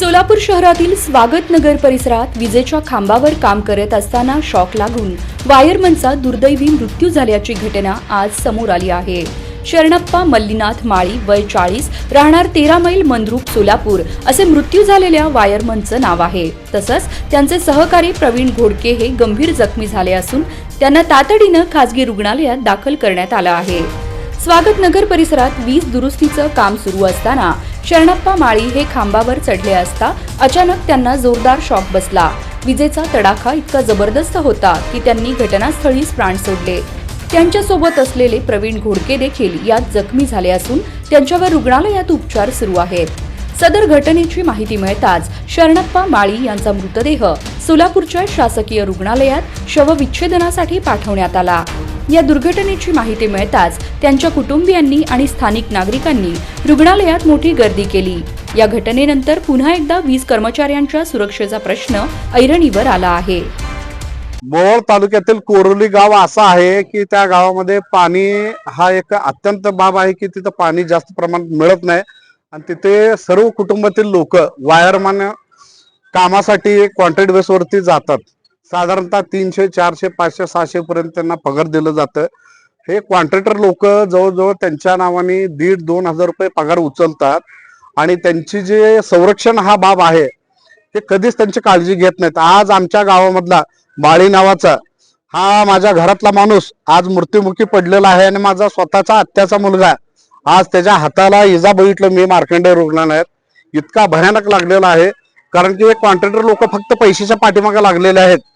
सोलापूर शहरातील स्वागत नगर परिसरात विजेच्या खांबावर काम करत असताना शॉक लागून वायरमनचा दुर्दैवी मृत्यू झाल्याची घटना आज समोर आली आहे. शरणप्पा मल्लीनाथ माळी वय चाळीस राहणार तेरा मैल मंद्रुप सोलापूर असे मृत्यू झालेल्या वायरमनचं नाव आहे. तसंच त्यांचे सहकारी प्रवीण घोडके हे गंभीर जखमी झाले असून त्यांना तातडीनं खासगी रुग्णालयात दाखल करण्यात आलं आहे. स्वागत नगर परिसरात वीज दुरुस्तीचं काम सुरू असताना शरणप्पा माळी हे खांबावर चढले असता अचानक त्यांना जोरदार शॉक बसला. विजेचा तडाखा इतका जबरदस्त होता की त्यांनी घटनास्थळीच प्राण सोडले. त्यांच्यासोबत असलेले प्रवीण घोडके देखील यात जखमी झाले असून त्यांच्यावर रुग्णालयात उपचार सुरू आहेत. सदर घटनेची माहिती मिळताच शरणप्पा माळी यांचा मृतदेह सोलापूरच्या शासकीय रुग्णालयात शवविच्छेदनासाठी पाठवण्यात आला. या दुर्घटनेची माहिती मिळताच त्यांच्या कुटुंबियांनी आणि स्थानिक नागरिकांनी रुग्णालयात मोठी गर्दी केली. या घटनेनंतर पुन्हा एकदा वीज कर्मचाऱ्यांच्या सुरक्षेचा प्रश्न ऐरणीवर आला आहे. मोहोळ तालुक्यातील कोरोली गाव असं आहे की त्या गावामध्ये पाणी हा एक अत्यंत बाब आहे की तिथं पाणी जास्त प्रमाणात मिळत नाही. आणि तिथे सर्व कुटुंबातील लोक वायरमान कामासाठी कॉन्ट्रॅक्ट बेसवरती जातात. साधारणतः तीनशे चारशे पाचशे सहाशे पर्यंत त्यांना पगार दिलं जातं. हे कॉन्ट्रॅक्टर लोक जवळजवळ त्यांच्या नावाने दीड दोन हजार रुपये पगार उचलतात. आणि त्यांची जे संरक्षण हा बाब आहे ते कधीच त्यांची काळजी घेत नाहीत. आज आमच्या गावामधला बाळी नावाचा हा माझ्या घरातला माणूस आज मृत्युमुखी पडलेला आहे आणि माझा स्वतःचा आत्याचा मुलगा आज त्याच्या हाताला इजा बघितलं मी मार्कंडे रुग्णालयात. इतका भयानक लागलेला आहे. कारण की कॉन्ट्रॅक्टर लोक फक्त पैशाच्या पाठीमागे लागलेले आहेत.